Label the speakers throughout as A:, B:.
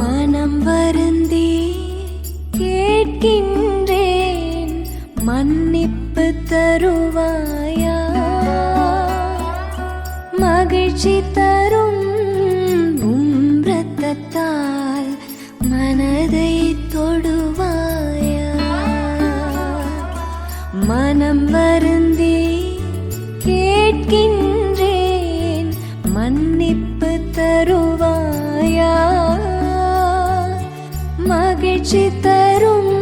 A: மனம் வருந்தி கேட்கின்றேன். மன்னிப்பு தருவாயா? மகிழ்ச்சி தரும் உம் ரத்தத்தால் மனதை தொடுவாயா? மனம் வருந்தி கேட்கின்றேன். மன்னிப்பு தருவாய்? மகிழ்ச்சி தரும்.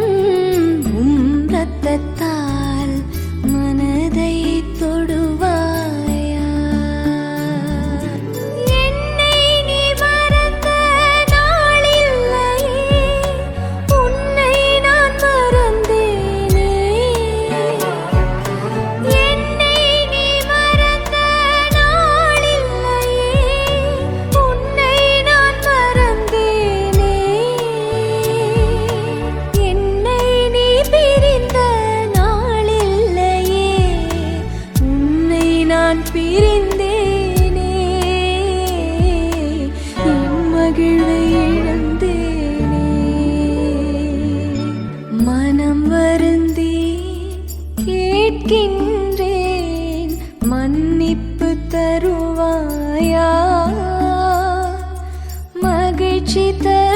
A: தருவாயா? மகிழ்ச்சி தரு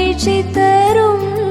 A: மகிழ்ச்சி தரும்.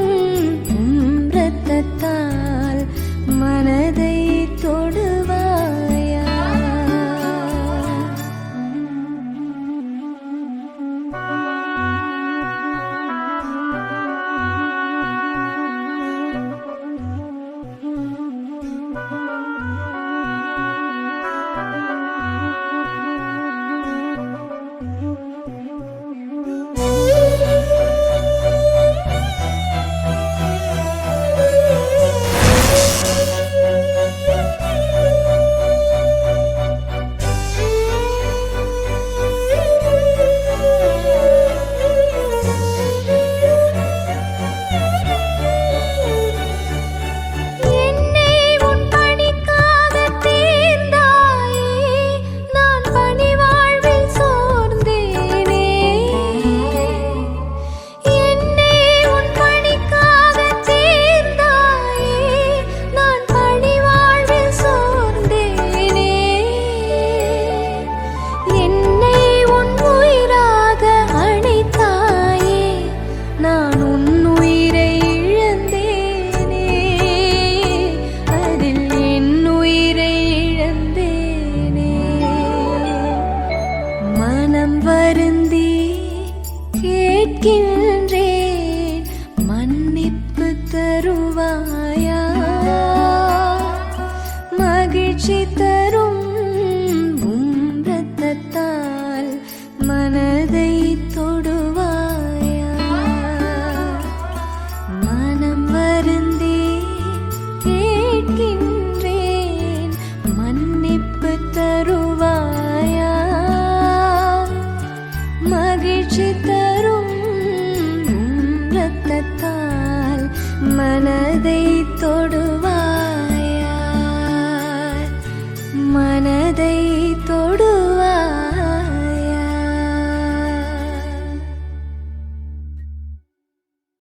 A: வருந்தி கேட்கின்றேன் மன்னிப்பு தருவாயா? மகிழ்ச்சி தரும் உம் இரத்தத்தால் மனதை தொடுவாயே